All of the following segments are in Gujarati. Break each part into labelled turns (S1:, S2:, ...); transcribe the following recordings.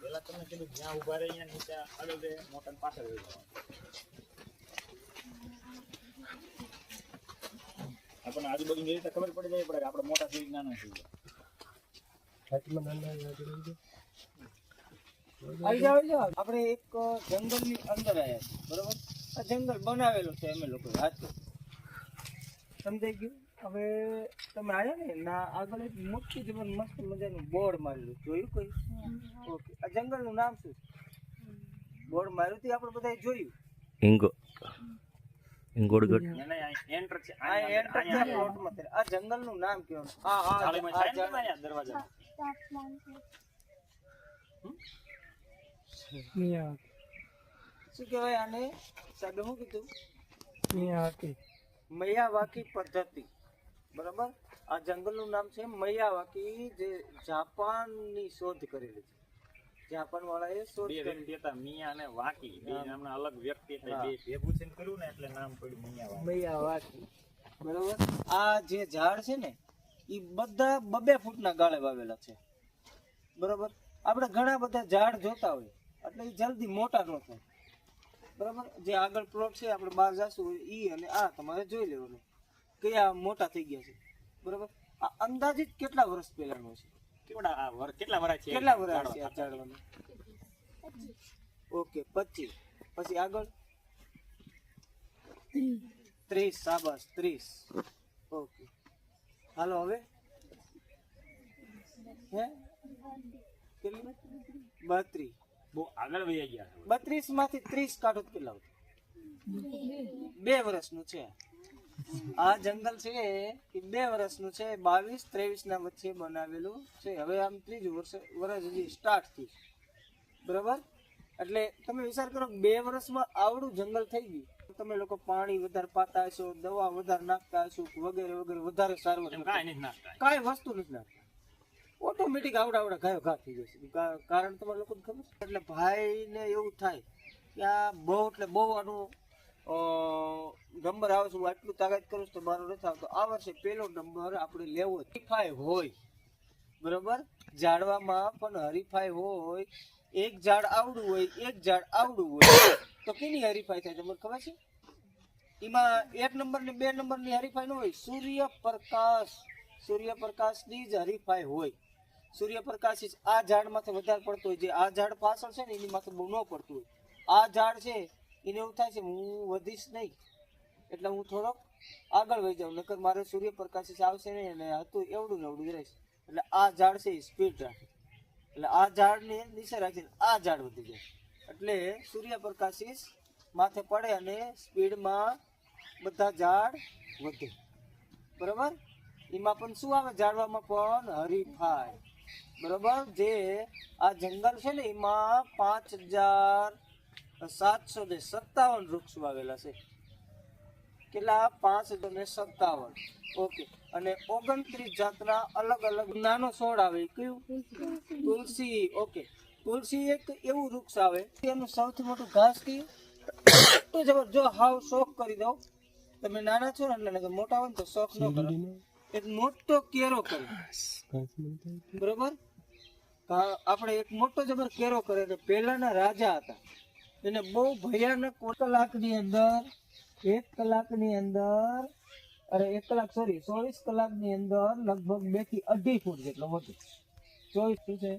S1: પેલા તમે કીધું જ્યાં ઊભા રહી અહીંયા નીચે આગળ રહે મોટા પાછળ. આપણને આજુબાજુની રીતે ખબર પડી જાય પડે આપણે મોટા થઈ નાના થઈ
S2: જાઓ. આપણે એક જંગલની અંદર આવ્યા બરોબર આ જંગલ બનાવેલું છે અમે લોકો હાથે સમજાઈ ગયું હવે તમે આવ્યા ને ના આગળ એક મોટી જીવન મસ્ત મજાનું બોર્ડ મારેલું. જોયું કોઈ? ઓકે. આ જંગલનું નામ શું? બોર્ડ માર્યું હતું આપણે બધાએ જોયું. આ જંગલનું નામ
S1: અહીંયા દરવાજા
S2: શું કહેવાય આને? સાહેબે શું કીધું? મૈયાવાકી પદ્ધતિ. બરાબર? આ જંગલનું નામ છે મૈયાવાકી જે જાપાનની શોધ કરેલી છે. જાપાન વાળાએ શોધ
S1: કરી. હતા મિયા અને વાકી. બે
S2: નામ.
S1: નામના અલગ વ્યક્તિ હતા. બે ભેગું થઈને કર્યું ને એટલે નામ પડ્યું મૈયા વાકી
S2: મૈયાવાકી. બરાબર? આ જે ઝાડ છે ને એ બધા બબે ફૂટના ગાળે વાવેલા છે. બરાબર? આપણે ઘણા બધા ઝાડ જોતા હોય એટલે એ જલ્દી મોટા ન થાય. બરાબર? જે આગળ પ્લોટ છે આપણે બહાર જશું એ અને આ તમારે જોઈ લેવાનું. કયા મોટા થઈ ગયા છે. બરોબર? આ અંદાજિત કેટલા વર્ષ પહેલાનો છે?
S1: કેટલા વર્ષ કેટલા વર્ષ છે?
S2: કેટલા વર્ષ છે આ ઝાડવાનું ઓકે પચીસ. પછી આગળ? ત્રીસ સાબાસ ત્રીસ. ઓકે. હાલો હવે? હે? કેટલી? બત્રીસ.
S1: બહુ આગળ વહી ગયા
S2: બત્રીસમાંથી ત્રીસ કાઢો કેટલા? બે વર્ષનું છે. આ જંગલ છે એ બે વર્ષનું છે બાવીસ ત્રેવીસ ના વચ્ચે બનાવેલું છે. હવે આમ ત્રીજું વર્ષ વર્ષ હજી સ્ટાર્ટ થયું. બરાબર? એટલે તમે વિચાર કરો બે વર્ષમાં આવડું જંગલ થઈ ગયું. તમે લોકો પાણી વધારે પાતા હશો દવા વધારે નાખતા હશો વગેરે વગેરે વધારે સારું
S1: કાંઈ
S2: વસ્તુ નથી નાખતા. ઓટોમેટિક આવડા આવડા ગાયો ઘા થઈ જશે. કારણ તમારે લોકોને ખબર છે? એટલે ભાઈને એવું થાય કે આ બહુ એટલે બહુ આનું નંબર આવે છે, હું આટલું તાકાત કરું તો મારો નથી આવતો. આ વર્ષે પહેલો નંબર આપણે લેવો. હરીફાઈ હોય. બરોબર? ઝાડવામાં પણ હરીફાઈ હોય. એક ઝાડ આવડું હોય, એક ઝાડ આવડું હોય. તો કેની હરીફાઈ થાય તમને ખબર છે? એમાં એક નંબર ને બે નંબરની હરીફાઈ ન હોય. સૂર્યપ્રકાશ. સૂર્યપ્રકાશની જ હરીફાઈ હોય. સૂર્યપ્રકાશ આ ઝાડ માથે વધારે પડતો હોય. જે આ ઝાડ પાછળ છે ને, એની માથે બહુ ન પડતું હોય. આ ઝાડ છે એને એવું થાય છે હું વધીશ નહીં. એટલે હું થોડોક આગળ વહી જાઉં, નકર મારે સૂર્યપ્રકાશ આવશે નહીં અને હતું એવડું નવડું રહીશ એટલે આ ઝાડ છે એ સ્પીડ રાખે. એટલે આ ઝાડને નીચે રાખીને આ ઝાડ વધી જાય. એટલે સૂર્યપ્રકાશિસ માથે પડે અને સ્પીડમાં બધા ઝાડ વધે. બરાબર? એમાં પણ શું આવે? ઝાડવામાં પણ હરીફાય બરાબર? જે આ જંગલ છે ને, એમાં પાંચ હજાર સાતસો ને સત્તાવન વૃક્ષ વાવેલા છે. કેટલા? પાંચ ને સત્તાવન. ઓકે. અને ઓગણત્રીસ જાતના અલગ અલગ નાનો છોડ આવે. કયું? તુલસી. ઓકે. તુલસી એક એવું વૃક્ષ આવે. એનું સૌથી મોટું ઘાસ કયું? જબર, જો હાવ શોખ કરી દઉં. તમે નાના છો ને મોટા હોય તો શોખ ન કરો. એક મોટો કેરો કરે બરોબર? આપણે એક મોટો જબર કેરો કરે ને પહેલાના રાજા હતા. એને બહુ ભયાનક કલાકની અંદર એક કલાકની અંદર અરે એક કલાક સોરી ચોવીસ કલાકની અંદર લગભગ બેથી અઢી ફૂટ જેટલો વધુ. ચોવીસ શું છે.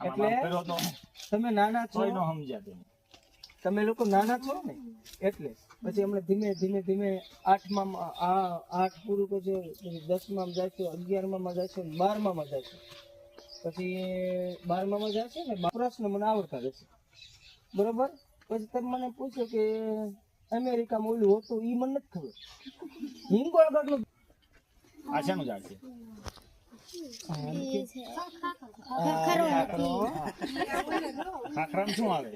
S2: એટલે તમે નાના છો.
S1: કોઈ સમજ્યા તમે.
S2: તમે લોકો નાના છો ને? એટલે પછી હમણાં ધીમે ધીમે ધીમે આઠમાં આ આઠ પૂરું કરજો પછી દસમાં જાય છે અગિયારમાં જાય છે બારમાં જાય છે. પછી બારમાં જાય છે ને પ્રશ્ન મને આવડતા રહેશે બરોબર? પછી તમે મને પૂછો કે અમેરિકામાં ઓલું હોતું ઈ મને નથી ખબર. હિંગોળગઢનું
S1: આ શાનું ઝાડ છે? ખાખરામાં શું આવે?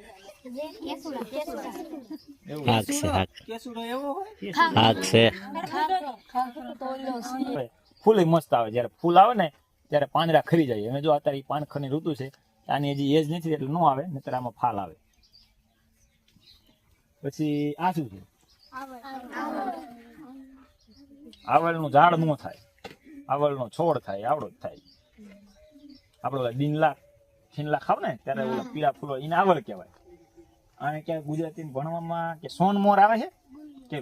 S1: ફૂલ મસ્ત આવે. જ્યારે ફૂલ આવે ને, ત્યારે પાંદડા ખરી જાય. અને જો અત્યારે પાનખરની ઋતુ છે, આની હજી એજ નથી, એટલે ન આવે નહીતર આમાં ફાલ આવે. પછી આ શું છે? આવળનું ઝાડ નો થાય. આવળનો છોડ થાય, આવડો જ થાય. આપણે ઓલા ડીનલા છીનલા ખાવ ને ત્યારે પીળા ફૂલો એને આવળ કહેવાય. અને ક્યાંક ગુજરાતી ભણવામાં કે સોન મોહર આવે છે? કે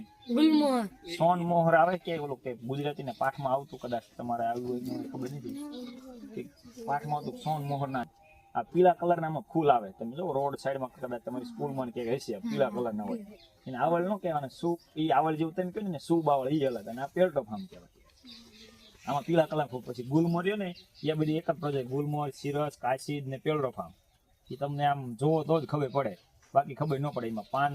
S1: સોન મોહર આવે કે ઓલો કે ગુજરાતી ને પાઠમાં આવતું કદાચ તમારે આવ્યું હોય ખબર નથી. કે પાઠમાં આવતું સોન મોહર ના આ પીળા કલર ના આમાં ફૂલ આવે. તમે જો રોડ સાઈડમાં કદાચ તમારી સ્કૂલમાં માં ક્યાંક હશે પીળા કલર ના હોય. એને આવળ નો કહેવાય સૂપ ઈ આવળ જેવું તમે કહ્યું ને સૂ બાવળ ઈ અલગ. અને આ પેરટો ફાર્મ કહેવાય. આમાં પીળા કલર ખૂબ પછી ગુલમોર રહ્યો ને એ બધી એક જ પ્રોજેક્ટ ગુલમોર સિરસ કાશીદ ને પેલરો ફાર્મ એ તમને આમ જોવો તો જ ખબર પડે. બાકી ખબર ન પડે એમાં પાન